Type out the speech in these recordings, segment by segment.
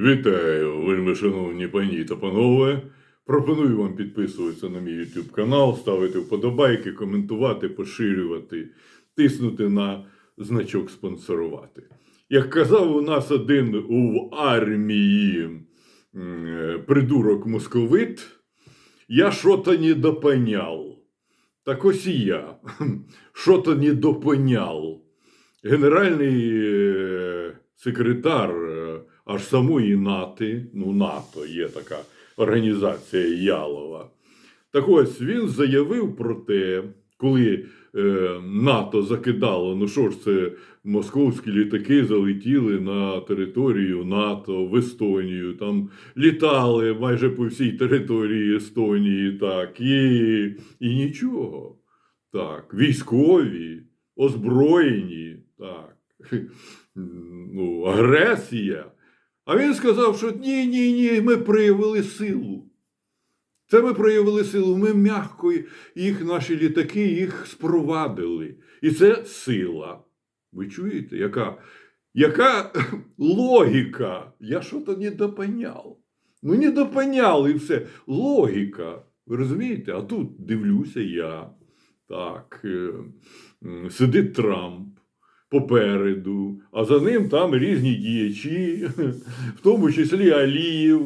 Вітаю, вельми шановні пані та панове. Пропоную вам підписуватися на мій YouTube канал, ставити вподобайки, коментувати, поширювати, тиснути на значок спонсорувати. Як казав у нас один в армії е, придурок московит, я що-то не допонял. Так ось і я. Що-то не допонял. Генеральний е, секретар аж самої НАТО, ну НАТО є така організація Ялова. Так ось він заявив про те, коли е, НАТО закидало, ну що ж це московські літаки залетіли на територію НАТО в Естонію, там літали майже по всій території Естонії, так, і, і нічого. Так, військові, озброєні, так, ну, агресія. А він сказав, що ні, ні, ні, ми проявили силу. Це ми проявили силу. Ми м'яко їх, наші літаки, їх спровадили. І це сила. Ви чуєте, яка, яка логіка? Я що-то не допоняв. Ну, не допоняв і все. Логіка. Ви розумієте? А тут дивлюся я. Так, е, сидить Трамп попереду, а за ним там різні діячі, в тому числі Алієв,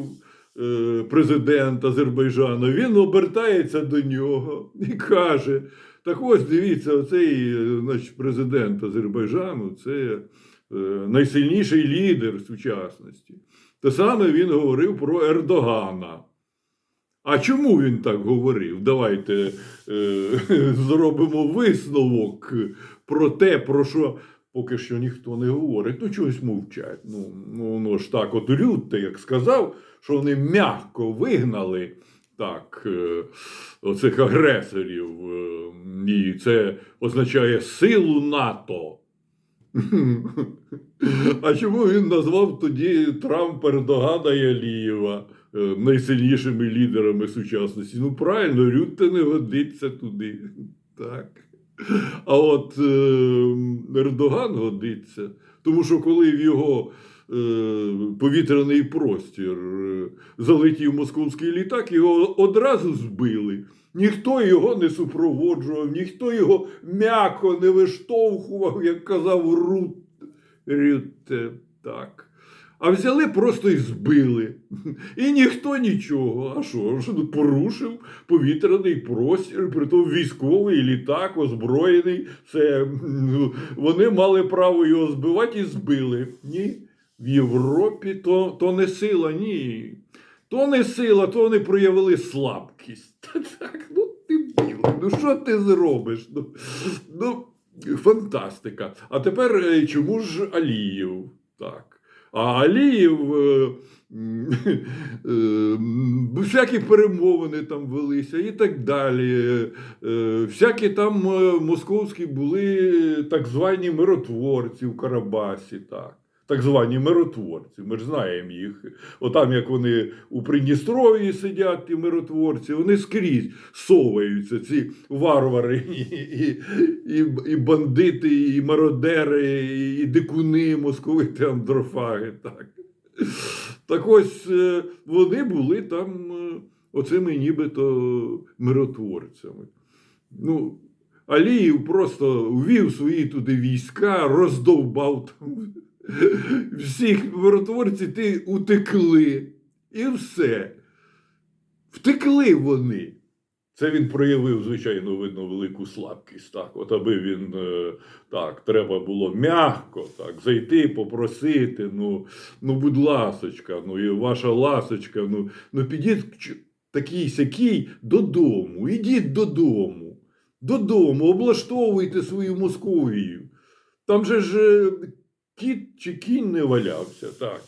е, президент Азербайджану. Він обертається до нього і каже: так ось дивіться, оцей е, значить, президент Азербайджану це е, найсильніший лідер сучасності. Те саме він говорив про Ердогана. А чому він так говорив? Давайте е, зробимо висновок про те, про що поки що ніхто не говорить. Ну, чогось мовчать. Ну, ну воно ж так, от Рютте, як сказав, що вони м'яко вигнали так, е, оцих агресорів, е, і це означає силу НАТО. А чому він назвав тоді Трамп Ердогана і е, найсильнішими лідерами сучасності? Ну, правильно, Рютте не годиться туди. Так. А от е, Ердоган годиться. Тому що коли в його е, повітряний простір е, залетів московський літак, його одразу збили. Ніхто його не супроводжував, ніхто його м'яко не виштовхував, як казав Рут. Рютте, так. А взяли просто і збили. І ніхто нічого. А що? Порушив повітряний простір, притом військовий літак, озброєний. Це, ну, вони мали право його збивати і збили. Ні. В Європі то, то не сила, ні. То не сила, то вони проявили слабкість. Та так, ну ти білий, ну що ти зробиш? Ну, ну, фантастика. А тепер е, чому ж Алієв? Так. А Аліїв е, е, всякі перемовини там велися і так далі. Е, Всякі там московські були так звані миротворці в Карабасі. Так. Так звані миротворці, ми ж знаємо їх. Отам, як вони у Придністров'ї сидять, ті миротворці, вони скрізь соваються, ці варвари, і, і, і, і бандити, і мародери, і, дикуни, московити, андрофаги. Так. так ось е, вони були там е, оцими нібито миротворцями. Ну, Аліїв просто ввів свої туди війська, роздовбав там всіх миротворців, ти утекли. І все. Втекли вони. Це він проявив, звичайно, видно, велику слабкість. Так, от аби він е, так, треба було м'яко так, зайти, попросити. Ну, ну будь ласочка, ну і ваша ласочка, ну, ну підіть такий сякий додому, ідіть додому. Додому, облаштовуйте свою Московію. Там же ж е, кіт чи кінь не валявся, так.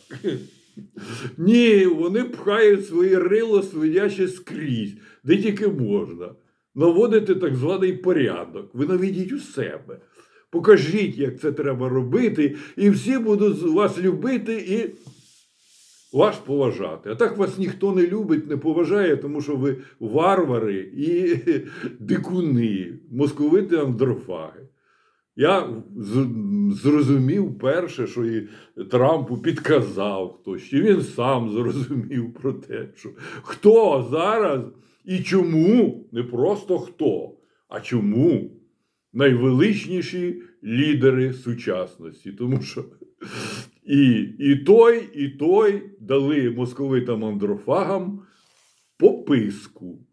Ні, вони пхають своє рило свиняче скрізь, де тільки можна. Наводити так званий порядок. Ви наведіть у себе. Покажіть, як це треба робити, і всі будуть вас любити і вас поважати. А так вас ніхто не любить, не поважає, тому що ви варвари і дикуни, московити андрофаги. Я зрозумів перше, що і Трампу підказав хтось, чи він сам зрозумів про те, що хто зараз і чому, не просто хто, а чому найвеличніші лідери сучасності. Тому що і, і той, і той дали московитам андрофагам пописку.